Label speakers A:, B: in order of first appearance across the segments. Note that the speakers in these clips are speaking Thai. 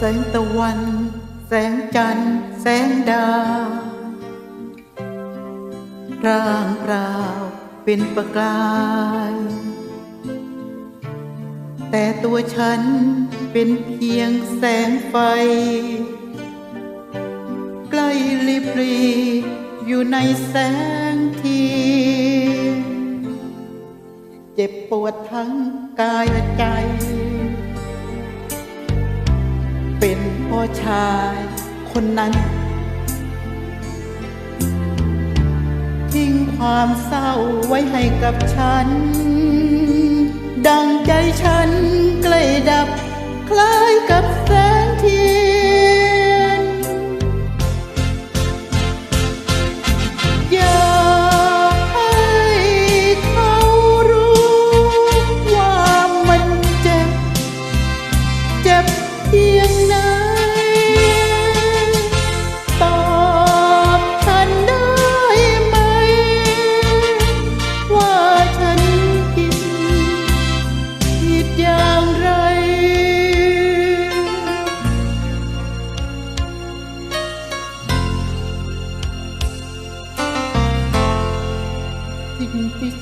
A: แสงตะวัน แสงจันทร์ แสงดาวร่างเปล่าเป็นประกาย แต่ตัวฉันเป็นเพียงแสงไฟ ใกล้ลิบรีอยู่ในแสงเทียนเจ็บปวดทั้งกายและใจ ชายคนนั้น ทิ้งความเศร้าไว้ให้กับฉัน ดังใจฉันใกล้ดับ คล้ายกับแสงเทีย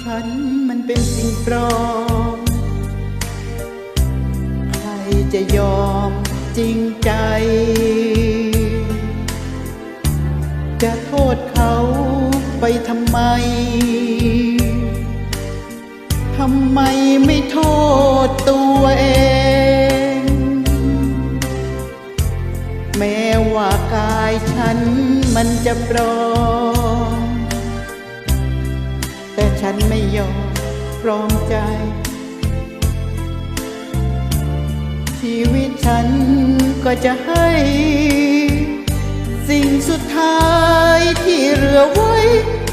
A: ฉันมันเป็นสิ่งปลอมใครจะยอมจริงใจ จะโทษเขาไปทำไม ทำไมไม่โทษตัวเอง แม้ว่ากายฉันมันจะปลอม แต่ฉันไม่ยอมพร้อมใจ ชีวิตฉันก็จะให้ สิ่งสุดท้ายที่เหลือไว้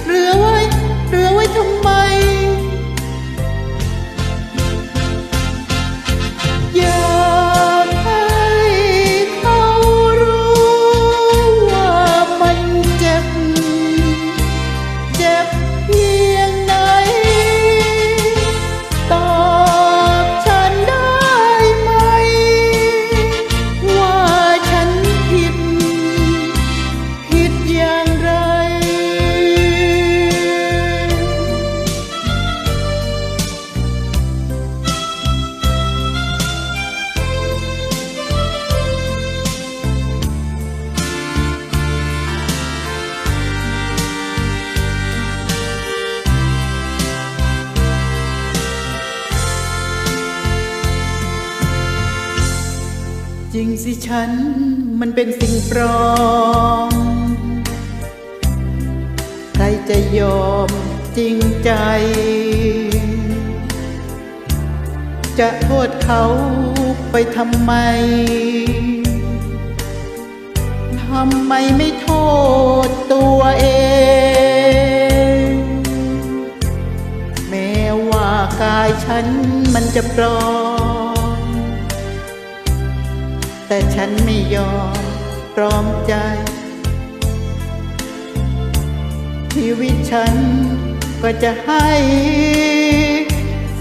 A: เหลือไว้เหลือไว้ทำไม จริงสิฉันมันเป็นสิ่งปลอม ใครจะยอมจริงใจ จะโทษเขาไปทำไม ทำไมไม่โทษตัวเอง แม้ว่ากายฉันมันจะปลอม แต่ฉันไม่ยอมตรอมใจ ชีวิตฉันก็จะให้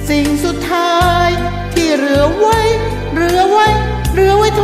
A: สิ่งสุดท้ายที่เหลือไว้เหลือไว้เหลือไว้ท